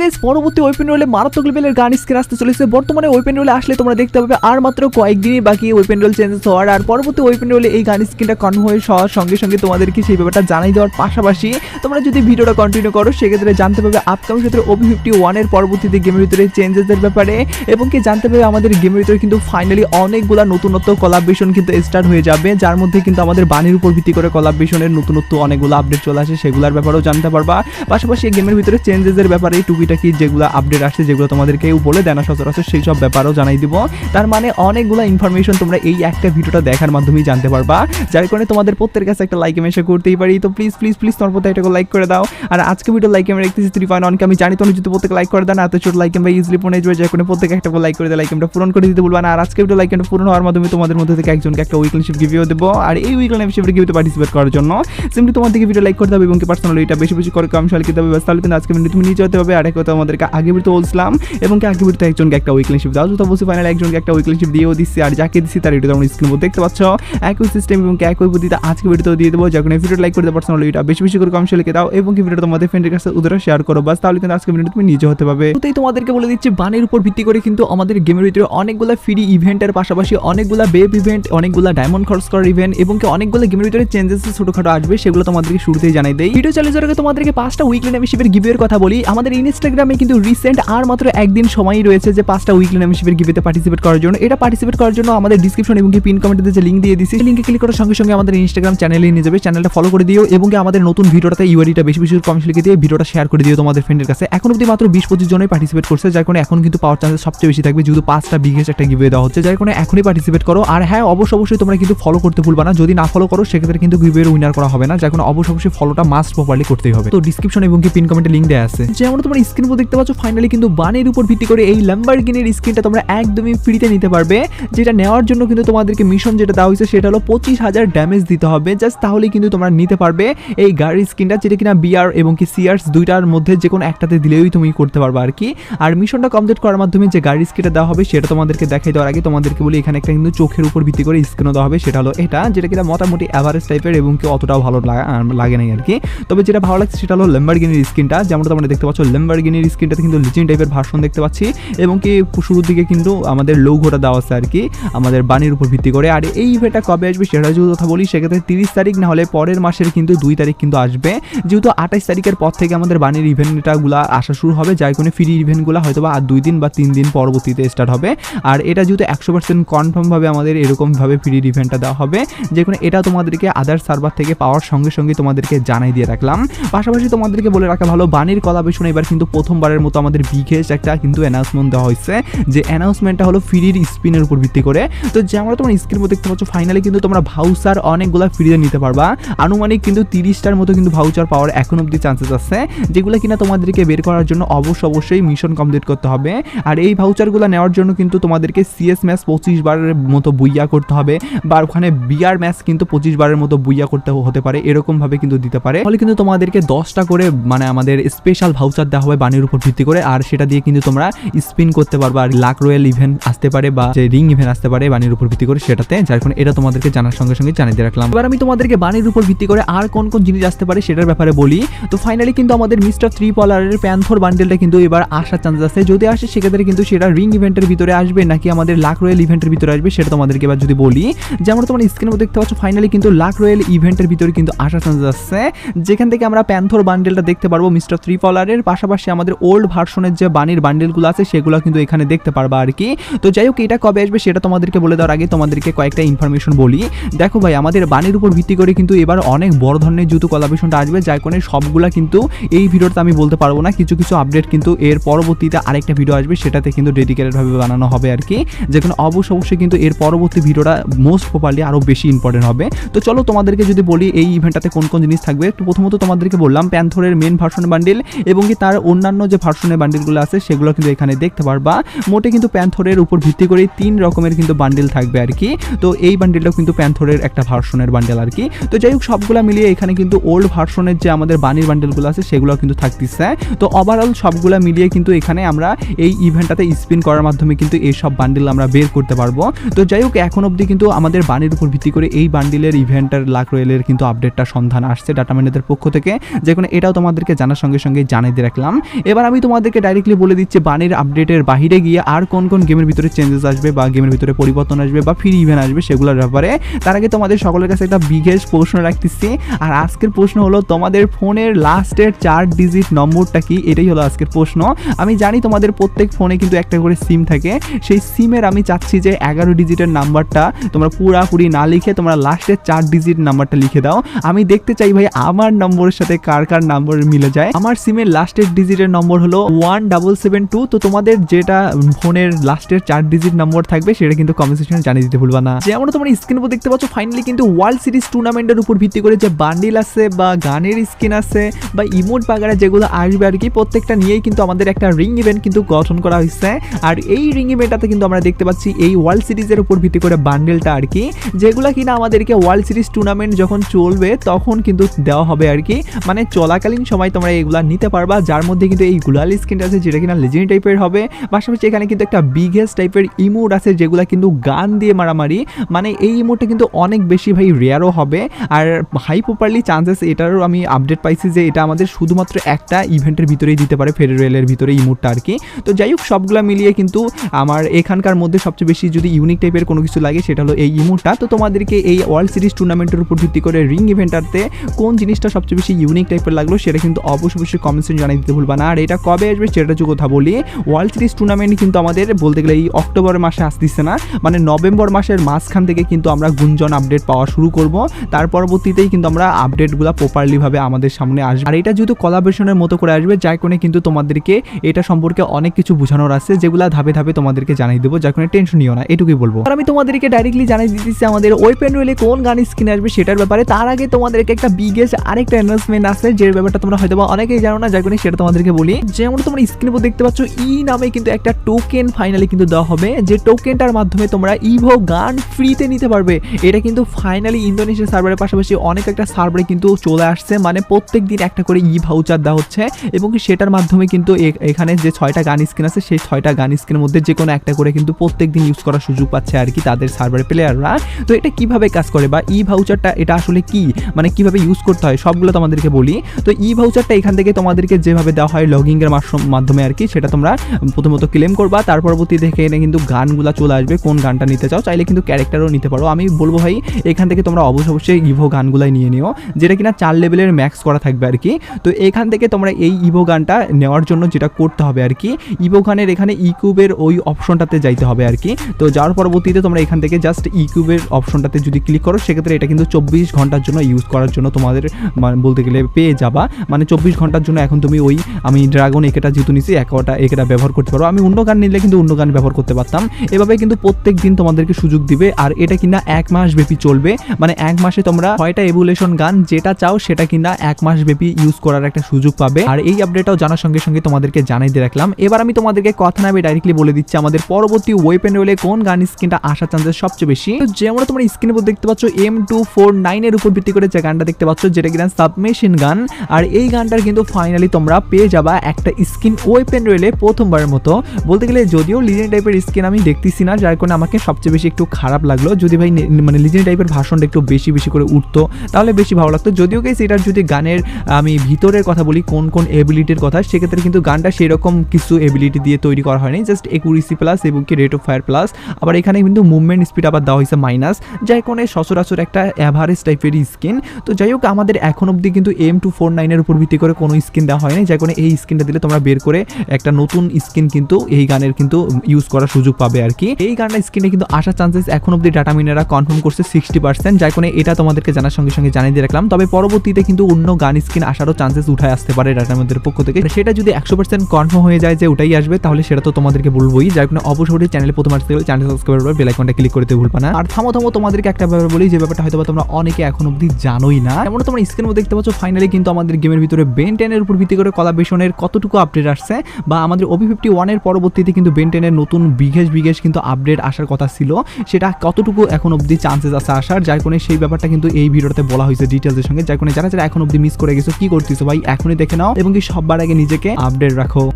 Guys পরবর্তী রোলে মারাত্মক লেভেলের গান স্কিন আসতে চলেছে। বর্তমানে রোলে আসলে তোমরা দেখতে পাবে আর মাত্র কয়েকদিনই বাকি রোল চেঞ্জেস হওয়ার। আর পরবর্তী রোলে এই গান কনফার্ম হওয়ার সঙ্গে সঙ্গে তোমাদেরকে সেই ব্যাপারটা জানাই দেওয়ার পাশাপাশি তোমরা যদি ভিডিওটা কন্টিনিউ করো, সেক্ষেত্রে জানতে পারবে আপকামিং ক্ষেত্রে ফিফটি ওয়ানের পরবর্তীতে গেমের ভিতরে চেঞ্জেসের ব্যাপারে। এবং কি জানতে পারবে আমাদের গেমের ভিতরে কিন্তু ফাইনালি অনেকগুলা নতুনত্ব কলাবেশন কিন্তু স্টার্ট হয়ে যাবে, যার মধ্যে কিন্তু আমাদের বাণীর উপর ভিত্তি করে কলাবেশনের নতুনত্ব অনেকগুলো আপডেট চলে আসে, সেগুলোর ব্যাপারেও জানতে পারবা। পাশাপাশি গেমের ভিতরে চেঞ্জেসের ব্যাপারে টুকিটাকি যেগুলো আপডেট আসছে, যেগুলো তোমাদের কেউ বলে দেয় না সচরাচর, সেই সব ব্যাপারও জানাই দিব। তার মানে অনেকগুলো ইনফরমেশন তোমরা এই একটা ভিডিওটা দেখার মাধ্যমেই জানতে পারবা। যার কারণে তোমাদের প্রত্যেকের কাছে একটা লাইক মেশে করতেই পারি। তো প্লিজ প্লিজ প্লিজ তোমার প্রত্যেক একটা লাইক করে দাও। আর আজকে ভিডিও লাইক আমি রেখেছি থ্রি পয়েন্ট অনকে আমি জানি তুমি যদি প্রত্যেক লাইক করে দেন এত ছোট লাইক আমরা ইজিলি পৌঁছে যাবে যে কোনো প্রত্যেক একটা লাইক করে দেয়। লাইক আমরা পূরণ করে দিতে বলব না। আর আজকে ভিডিও লাইক পূরণ হওয়ার মাধ্যমে তোমাদের মধ্যে থেকে একজনকে একটা উইকলিশিপ গিভিও দেবো। আর এই উইকলিশিপ গিভিতে পার্টিসিপেট করার জন্য সিম্পলি তোমার থেকে ভিডিও লাইক করতে হবে এবং কি পার্সোনালি এটা বেশি বেশি করে কম সাল কিনতে হবে তাহলে কিন্তু আজকে তুমি নিচে হতে হবে আর কথা আমাদেরকে আগে ভিডিও বলছিলাম এবং আগে ভিডিওতে একজনকে একটা উইকলিশিপ দাও তো বলছি ফাইনাল একজনকে একটা উইকলিশিপ দিয়েও দিচ্ছি। আর যাকে দিচ্ছি তার এটা তোমরা স্ক্রিন দেখতে পাচ্ছ। একই সিস্টেম এবং একই পদ্ধতিতে আজকে ভিডিওতে দিয়ে দেবো। যখন এই ভিডিও লাইক করতে পার্সোনালি এটা বেশি বেশি করে কম লিখে দাও এবং কি ভিডিওটা তোমাদের ফ্রেন্ডের কাছে উদারা শেয়ার করো। বাস, তাহলে কিন্তু আজকে ভিডিও তুমি নিজে হতে পারবে। তাই তোমাদেরকে বলে দিচ্ছি, বানের উপর ভিত্তি করে কিন্তু আমাদের গেমের ভিতরে অনেকগুলো ফ্রি ইভেন্টের পাশাপাশি অনেকগুলো বেব ইভেন্ট অনেকগুলো ডায়মন্ড খরচ করার ইভেন্ট এবং কি অনেকগুলো গেমের ভিতরে চেঞ্জেস ছোটখাটো আসবে, সেগুলো তোমাদেরকে শুরুতেই জানাই দেই। ভিডিও চালিয়ে যাওয়ার তোমাদেরকে পাঁচটা উইকলি মেম্বারশিপের গিভের কথা বলি। আমাদের ইনস্টাগ্রামে কিন্তু রিসেন্ট আর মাত্র একদিন সময়ই রয়েছে যে পাঁচটা উইকলি মেম্বারশিপের গিভেতে পার্টিসিপেট করার জন্য। এটা পার্টিসিপেট করার জন্য আমাদের ডিসক্রিপশন এবং পিন কমেন্টে যে লিঙ্ক দিয়ে দিচ্ছি লিঙ্কে ক্লিক করার সঙ্গে সঙ্গে আমাদের ইনস্টাগ্রাম চ্যানেলে নিয়ে যাবে। চ্যানেলটা ফলো করে দিও এবং আমাদের নতুন ভিডিওটাতে ইউআইডিটা বেশি বেশি কমেন্ট লিখে দিয়ে ভিডিওটা শেয়ার করে দিও তোমাদের ফ্রেন্ডের কাছে। এখন অবধি মাত্র বিশ পঁচিশ জনই পার্টিসিপেট করছে, যার কারণে এখন কিন্তু পাওয়ার চান্সেস সবচেয়ে বেশি থাকবে, যেহেতু পাঁচটা বিঘেস একটা গিভে দেওয়া হচ্ছে, যার কারণে এখনই পার্টিসিপেট করো। আর হ্যাঁ অবশ্য অবশ্যই তোমরা কিন্তু ফলো করতে ভুলবা না, যদি না ফলো করো, সেক্ষেত্রে কিন্তু গিভের উইনার করা হবে না, যার কারণে অবশ্য অবশ্যই ফলোটা মাস্ট প্রপারলি করতেই হবে। তো ডিসক্রিপশন এবং কি পিন কমেন্টে লিঙ্ক দেওয়া আছে। যেমন তোমরা স্ক্রিন উপর দেখতে পাচ্ছ ফাইনালি কিন্তু বানের উপর ভিত্তি করে এই ল্যাম্বারগিনির স্ক্রিনটা তোমরা একদমই ফ্রিতে নিতে পারবে, যেটা নেওয়ার জন্য কিন্তু তোমাদেরকে মিশন যেটা দেওয়া হয়েছে, সেটা হলো পঁচিশ হাজার ড্যামেজ দিতে হবে। জাস্ট তাহলেই কিন্তু তোমরা নিতে পারবে এই গাড়ির স্ক্রিনটা যেটা কিনা বিআর এবং কি সিআরস দুইটার মধ্যে যে কোনো একটাতে দিলেই তুমি করতে পারবে আর কি। আর মিশনটা কমপ্লিট করার মাধ্যমে যে গাড়ির স্ক্রিনটা দেওয়া হবে, সেটা তোমাদেরকে দেখাই দেওয়ার আগে তোমাদেরকে বলি, এখানে একটা কিন্তু চোখের উপর ভিত্তি করে স্ক্রিনও দেওয়া হবে, সেটা হলো এটা, যেটা কিনা মোটামুটি অ্যাভারেজ টাইপের এবং কি অতটাও ভালো লাগা- নাই আর কি। তবে যেটা ভালো লাগছে, সেটা হলো ল্যাম্বারগিনির স্ক্রিনটা যেমনটা তোমরা দেখতে পাচ্ছ ল্যাম্বারগিনির স্ক্রিনটাতে কিন্তু লিজেন্ড টাইপের ভার্সন দেখতে পাচ্ছি এবং কি শুরুর দিকে কিন্তু আমাদের লৌঘোটা দেওয়া আছে আর কি, আমাদের বাণীর উপর ভিত্তি করে। আর এই ইভেন্টটা কবে আসবে সেটা যদি কথা বলি, সেক্ষেত্রে তিরিশ তারিখ, না হলে পরের মাসের কিন্তু দুই তারিখ কিন্তু আসবে। যেহেতু আঠাশ তারিখের পর থেকে আমাদের বাণীর ইভেন্টটাগুলো আসা শুরু হবে, যার কোনো ফ্রি ইভেন্টগুলো হয়তো বা আর দুই দিন বা তিন দিন পরবর্তীতে স্টার্ট হবে। আর এটা যেহেতু একশো পার্সেন্ট কনফার্মভাবে আমাদের এরকমভাবে ফ্রি ইভেন্টটা দেওয়া হবে, যে কোনো এটা তোমাদেরকে আদার সার্ভার থেকে পাওয়ার সঙ্গে সঙ্গে তোমাদেরকে জানাই দিয়ে রাখলাম। পাশাপাশি তোমাদেরকে বলে রাখা ভালো, বাণীর কলাবেশন এবার কিন্তু প্রথমবারের মতো আমাদের বিঘেস একটা কিন্তু অ্যানাউন্সমেন্ট দেওয়া হয়েছে যে অ্যানাউন্সমেন্টটা হলো ফ্রির স্পিনের উপর ভিত্তি করে। তো যেমন তোমরা স্ক্রিন মধ্যে দেখতে পাচ্ছ ফাইনালি কিন্তু তোমরা ভাউচার অনেকগুলো ফ্রিতে নিতে পারবা। আনুমানিক কিন্তু তিরিশটার মতো কিন্তু ভাউচার পাওয়ার এখন অব্দি চান্সেস আছে। যেগুলো কিনা তোমাদেরকে বের করার জন্য অবশ্য অবশ্যই মিশন কমপ্লিট করতে হবে। আর এই ভাউচারগুলো নেওয়ার জন্য কিন্তু তোমাদেরকে সিএস ম্যাচ পঁচিশ বারের মতো বুইয়া করতে হবে। বা ওখানে বিআর ম্যাচ কিন্তু পঁচিশ বারের মতো বুইয়া করতে হতে পারে, এরকমভাবে কিন্তু দিতে পারে। ফলে কিন্তু তোমাদেরকে দশটা করে মানে আমাদের স্পেশাল ভাউচার দেওয়া হবে বাণীর উপর ভিত্তি করে, আর সেটা দিয়ে কিন্তু তোমরা স্পিন করতে পারবা। আর লাক রয়্যাল ইভেন্ট আসতে পারে বা যে রিং ইভেন্ট আসতে পারে বাণীর উপর ভিত্তি করে সেটাতে, যার কারণে এটা তোমাদেরকে জানার সঙ্গে সঙ্গে জানিয়ে রাখলাম। এবার আমি তোমাদেরকে বাণীর উপর ভিত্তি করে আর কোন কোন জিনিস আসতে পারে সেটার ব্যাপারে বলি। তো ফাইনালি কিন্তু আমাদের মিস্টার থ্রি পলারের প্যান্থর বান্ডেলটা কিন্তু এবার আসার চান্স আছে। যদি আসে, সেক্ষেত্রে কিন্তু সেটা রিং ইভেন্টের ভিতরে আসবে, নাকি আমাদের লাক রয়্যাল ইভেন্টের ভিতরে আসবে সেটা তোমাদেরকে এবার যদি বলি। যেমন তোমরা স্ক্রিনের মধ্যে দেখতে পাচ্ছ ফাইনালি কিন্তু লাক রয়্যাল ইভেন্টের ভিতরে কিন্তু আসার চান্স আছে। যেখান থেকে আমরা প্যান্থর বান্ডেলটা দেখতে পারব মিস্টার থ্রি পলারের পাশাপাশি আমাদের ওল্ড ভার্সনের যে বাণীর বান্ডেলগুলো আছে, সেগুলো কিন্তু এখানে দেখতে পারবা আর কি। তো যাই হোক, এটা কবে আসবে সেটা তোমাদেরকে বলে দেওয়ার আগে তোমাদেরকে কয়েকটা ইনফরমেশন বলি। দেখো ভাই, আমাদের বাণীর উপর ভিত্তি করে কিন্তু এবার অনেক বড় ধরনের জুতো কলাবেশনটা আসবে, যার কারণে সবগুলা কিন্তু এই ভিডিওতে আমি বলতে পারব না। কিছু কিছু আপডেট কিন্তু এর পরবর্তীতে আরেকটা ভিডিও আসবে, সেটাতে কিন্তু ডেডিকেটেডভাবে বানানো হবে আর কি। যেখানে অবশ্য, অবশ্যই কিন্তু এর পরবর্তী ভিডিওটা মোস্ট প্রপারলি আরও বেশি ইম্পর্টেন্ট হবে। তো চলো তোমাদেরকে যদি বলি, এই ইভেন্টটাতে কোন কোন জিনিস থাকবে তো প্রথমত তোমাদেরকে বললাম প্যান্থরের মেন ভার্সন বান্ডিল এবং কি তার অন্যান্য যে ভার্সনের বান্ডিলগুলো আছে, সেগুলো কিন্তু এখানে দেখতে পারবা। মোটে কিন্তু প্যান্থরের উপর ভিত্তি করে তিন রকমের কিন্তু বান্ডিল থাকবে আর কি। তো এই বান্ডিলটাও কিন্তু প্যান্থরের একটা ভার্সনের বান্ডেল আর কি। তো যাই হোক, সবগুলো মিলিয়ে এখানে কিন্তু ওল্ড ভার্সনের যে আমাদের বানির বান্ডেলগুলো আছে সেগুলো কিন্তু থাকতেছে। তো ওভারঅল সবগুলো মিলিয়ে কিন্তু এখানে আমরা এই ইভেন্টটাতে স্পিন করার মাধ্যমে কিন্তু এই সব বান্ডিল আমরা বের করতে পারব। তো যাই হোক, এখন অবধি কিন্তু আমাদের বানির উপর ভিত্তি করে এই বান্ডিলের ইভেন্টের লাক রয়েলের কিন্তু আপডেটটা সন্ধান আসছে ডাটা ম্যানেজার পক্ষ থেকে। যে কোনো এটাও তোমাদেরকে জানার সঙ্গে সঙ্গে জানিয়ে দিয়ে রাখলাম। এবার আমি তোমাদেরকে ডাইরেক্টলি বলে দিচ্ছি, বানের আপডেটের বাইরে গিয়ে আর কোন কোন গেমের ভিতরে চেঞ্জেস আসবে বা গেমের ভিতরে পরিবর্তন আসবে বা ফ্রি ইভেন্ট আসবে সেগুলোর ব্যাপারে তার আগে তোমাদের সকলের কাছে একটা বিগেস্ট প্রশ্ন রাখতেছি। আর আজকের প্রশ্ন হলো, তোমাদের ফোনের লাস্টের চার ডিজিট নম্বরটা কি? এটাই হলো আজকের প্রশ্ন। আমি জানি তোমাদের প্রত্যেক ফোনে কিন্তু একটা করে সিম থাকে। সেই সিমের আমি চাচ্ছি যে এগারো ডিজিটের নাম্বারটা তোমরা পুরাপুরি না লিখে তোমরা লাস্টের চার ডিজিট নাম্বারটা লিখে দাও। আমি দেখতে চাই ভাই, আমার নম্বরের সাথে কার কার নম্বর মিলে যায়? আমার সিমের লাস্টের ডিজিটের নম্বর হলো ওয়ান ডাবল সেভেন টু তো তোমাদের যেটা ফোনের লাস্টের চার ডিজিট নম্বর থাকবে, সেটা কিন্তু কমেন্ট সেকশনে জানিয়ে দিতে ভুলবা না। যেমন তোমরা স্ক্রিন উপর দেখতে পাচ্ছ ফাইনালি কিন্তু ওয়ার্ল্ড সিরিজ টুর্নামেন্টের উপর ভিত্তি করে যে বান্ডিল আছে বা গানের স্কিন আছে বা ইমোট বাগারা যেগুলো আসবে আর কি, প্রত্যেকটা নিয়েই কিন্তু আমাদের একটা রিং ইভেন্ট কিন্তু গঠন করা হয়েছে। আর এই রিং ইভেন্টটাতে কিন্তু আমরা দেখতে পাচ্ছি এই ওয়ার্ল্ড সিরিজের উপর ভিত্তি করে বান্ডেলটা আর কি, যেগুলো কিনা আমাদেরকে ওয়ার্ল্ড সিরিজ টুর্নামেন্ট যখন চলবে, তখন কিন্তু দেওয়া হবে আর কি। মানে চলাকালীন সময় তোমরা এগুলা নিতে পারবা, যার মধ্যে কিন্তু এই গুলাল স্কিনটা আছে যেটা কিনা লেজেন্ড টাইপের হবে। পাশাপাশি এখানে কিন্তু একটা বিগেস্ট টাইপের ইমোট আছে যেগুলো কিন্তু গান দিয়ে মারামারি। মানে এই ইমোটটা কিন্তু অনেক বেশি ভাই রেয়ারও হবে। আর হাই প্রপারলি চান্সেস এটারও আমি আপডেট পাইছি যে এটা আমাদের শুধুমাত্র একটা ইভেন্টের ভিতরেই দিতে পারে ফেডারেলের ভিতরে ইমোটটা আর কি। তো যাই হোক, সবগুলো মিলিয়ে কিন্তু আমার এখানকার মধ্যে সবচেয়ে বেশি যদি ইউনিক টাইপের কোনো কিছু লাগে, সেটা হলো এই ইমোটটা তো তোমাদেরকে এই ওয়ার্ল্ড সিরিজ টুর্নামেন্টের উপর ভিত্তি করে রিং ইভেন্টারতে কোন জিনিসটা সবচেয়ে বেশি ইউনিক টাইপের লাগল, সেটা কিন্তু অবশ্যই অবশ্যই কমেন্টসে জানিয়ে দিতে ভুলবা না। আর এটা কবে আসবে সেটা যদি কথা বলি ওয়ার্ল্ড সিরিজ টুর্নামেন্ট কিন্তু আমাদের বলতে গেলে এই অক্টোবর মাসে আসতেছে না। মানে নভেম্বর মাসের মাঝখান থেকে কিন্তু আমরা গুঞ্জন আপডেট পাওয়া শুরু করব। তার পরবর্তীতেই কিন্তু আমরা আপডেটগুলো প্রপারলি ভাবে আমাদের সামনে আসবে। আর এটা যেহেতু কলাবেশনের মতো করে আসবে, যার কোনে কিন্তু তোমাদেরকে এটা সম্পর্কে অনেক কিছু বোঝানোর আছে, যেগুলো ধাপে ধাপে তোমাদেরকে জানিয়ে দেবো, যার কোনো টেনশন নিও না, এটুকুই বলব। আর আমি তোমাদেরকে ডাইরেক্টলি জানিয়ে দিতেছি আমাদের ওয়েপেন রয়েলে কোন গান স্ক্রিনে আসবে সেটার ব্যাপারে। তার আগে তোমাদেরকে একটা বিগেস্ট আরেকটা অ্যানাউন্সমেন্ট আছে, যে ব্যাপারটা তোমরা হয়তো অনেকেই জানো না, যার কারণে সেটা তোমাদেরকে বলি যেমন তোমরা স্ক্রিনে উপর দেখতে পাচ্ছ ই নামে কিন্তু একটা টোকেন ফাইনালি কিন্তু দেওয়া হবে। যে টোকেনটার মাধ্যমে তোমরা ইভো গান ফ্রিতে নিতে পারবে। এটা কিন্তু ফাইনালি ইন্দোনেশিয়া সার্ভারের পাশাপাশি অনেক একটা সার্ভারে কিন্তু চলে আসছে। মানে প্রত্যেক দিন একটা করে ই ভাউচার দেওয়া হচ্ছে এবং সেটার মাধ্যমে কিন্তু এখানে যে ছয়টা গান স্ক্রিন আছে, সেই ছয়টা গান স্ক্রিনের মধ্যে যে কোনো একটা করে কিন্তু প্রত্যেক দিন ইউজ করার সুযোগ পাচ্ছে আর কি তাদের সার্ভারের প্লেয়াররা তো এটা কীভাবে কাজ করে বা ই ভাউচারটা এটা আসলে কি? মানে কীভাবে ইউজ করতে হয়? সবগুলো তোমাদেরকে বলি। তো ই ভাউচারটা এখান থেকে তোমাদেরকে যেভাবে দেওয়া লগিং এর মাধ্যম- আর কি, সেটা তোমরা প্রথমত ক্লেম করবা, তার পরবর্তী থেকে এখানে কিন্তু গানগুলো চলে আসবে, কোন গানটা নিতে চাও, চাইলে কিন্তু ক্যারেক্টারও নিতে পারো। আমি বলব ভাই, এখান থেকে তোমরা অবশ্যই অবশ্যই ইভো গানগুলাই নিয়ে নিও, যেটা কিনা চার লেভেলের ম্যাক্স করা থাকবে আর কি। তো এখান থেকে তোমরা এই ইভো গানটা নেওয়ার জন্য যেটা করতে হবে আর কি ইভো গানের এখানে ইকুবের ওই অপশনটাতে যাইতে হবে আর কি। তো যাওয়ার পরবর্তীতে তোমরা এখান থেকে জাস্ট ইকুবের অপশনটাতে যদি ক্লিক করো, সেক্ষেত্রে এটা কিন্তু চব্বিশ ঘণ্টার জন্য ইউজ করার জন্য তোমাদের বলতে গেলে পেয়ে যাবা। মানে চব্বিশ ঘণ্টার জন্য এখন তুমি ওই আমি ড্রাগন একেটা যেহেতু নিছি একটা একেটা ব্যবহার করতে পারো আমি অন্য গান নিলে কিন্তু অন্য গান ব্যবহার করতে পারতাম। এভাবে কিন্তু প্রত্যেক দিন তোমাদেরকে সুযোগ দিবে, আর এটা কিনা এক মাস ব্যাপী চলবে। মানে এক মাসে তোমরা ছয়টা এভুলেশন গান, যেটা চাও সেটা কিনা এক মাস ব্যাপী ইউজ করার একটা সুযোগ পাবে। আর এই আপডেটটাও জানার সঙ্গে সঙ্গে তোমাদেরকে জানাই দিয়ে রাখলাম। এবার আমি তোমাদেরকে কথা নামে ডাইরেক্টলি বলে দিচ্ছি, আমাদের পরবর্তী ওয়েপেন রোলে কোন গান স্ক্রিনটা আসার চান্সেস সবচেয়ে বেশি? যেমন তোমরা স্ক্রিনের উপর দেখতে পাচ্ছ এম টু ফোর নাইনের উপর ভিত্তি করে যে গানটা দেখতে পাচ্ছ, যেটা কিনা সাবমেশিন গান আর এই গানটার কিন্তু ফাইনালি তোমরা পেয়ে যাবা একটা স্কিন ওয়েপেন রয়েলে প্রথমবারের মতো। বলতে গেলে যদিও লিজেন্ড টাইপের স্কিন আমি দেখতেছি না, যার কারণে আমাকে সবচেয়ে বেশি একটু খারাপ লাগল। যদি ভাই মানে লিজেন্ড টাইপের ভাষণটা একটু বেশি বেশি করে উঠতো, তাহলে বেশি ভালো লাগতো। যদিও গেছে এটার যদি গানের, আমি ভিতরের কথা বলি, কোন কোন এবিলিটির কথা, সেক্ষেত্রে কিন্তু গানটা সেরকম কিছু এবিলিটি দিয়ে তৈরি করা হয়নি। জাস্ট একুরিসি প্লাস এবং কি রেট অফ ফায়ার প্লাস আবার এখানে কিন্তু মুভমেন্ট স্পিড আবার দেওয়া হয়েছে মাইনাস যাই কারণে সচরাচর একটা অ্যাভারেজ টাইপের স্কিন তো যাই হোক, আমাদের এখন অবধি কিন্তু এম টু ফোর নাইনের উপর ভিত্তি করে কোনো স্কিন দেওয়া হয়নি, যার কারণে এই স্কিনটা দিলে তোমরা বের করে একটা নতুন স্কিন কিন্তু এই গানের কিন্তু ইউজ করার সুযোগ পাবে আর কি। এই গানটা স্কিনে কিন্তু আসার চান্সেস এখন অব্দি ডাটা মিনারা কনফার্ম করছে সিক্সটি পার্সেন্ট যার কারণে এটা তোমাদেরকে জানার সঙ্গে সঙ্গে জানিয়ে দিয়ে রাখলাম। তবে পরবর্তীতে কিন্তু অন্য গান স্কিন আসারও চান্সেস উঠায় আসতে পারে ডাটা মিনাদের পক্ষ থেকে। সেটা যদি একশো পার্সেন্ট কনফার্ম হয়ে যায় যে ওটাই আসবে, তাহলে সেটা তো তোমাদেরকে বলবোই। যার কারণে অবশ্যই চ্যানেলে প্রথম আসতে গেলে চ্যানেল সাবস্ক্রাইব করবে বেল আইকনটা ক্লিক করতে ভুলবা না। আর থামো থামো, তোমাদেরকে একটা ব্যাপার বলি, যে ব্যাপারটা হয়তো তোমরা অনেকে এখন অব্দি জানোই না। এমন তোমরা স্ক্রিনের মধ্যে দেখতে পাচ্ছ ফাইনালি কিন্তু আমাদের গেমের ভিতরে বেন টেনের উপর ভিত্তি করে কলাবেশনের কতটুকু আপডেট আসছে বা আমাদের ওবি ফিফটি ওয়ানের পরবর্তীতে কিন্তু বেন টেনের নতুন বিঘেস বিঘেস কিন্তু আপডেট আসার কথা ছিল। সেটা কতটুকু এখন অবধি চান্সেস আছে আসার? যার কারণে সেই ব্যাপারটা কিন্তু এই ভিডিওতে বলা হয়েছে ডিটেলসের সঙ্গে। যার কারণে যারা যারা এখন অবধি মিস করে গেছো, কি করতেছো ভাই? এখনই দেখে নাও এবং কি সববার আগে নিজেকে আপডেট রাখো।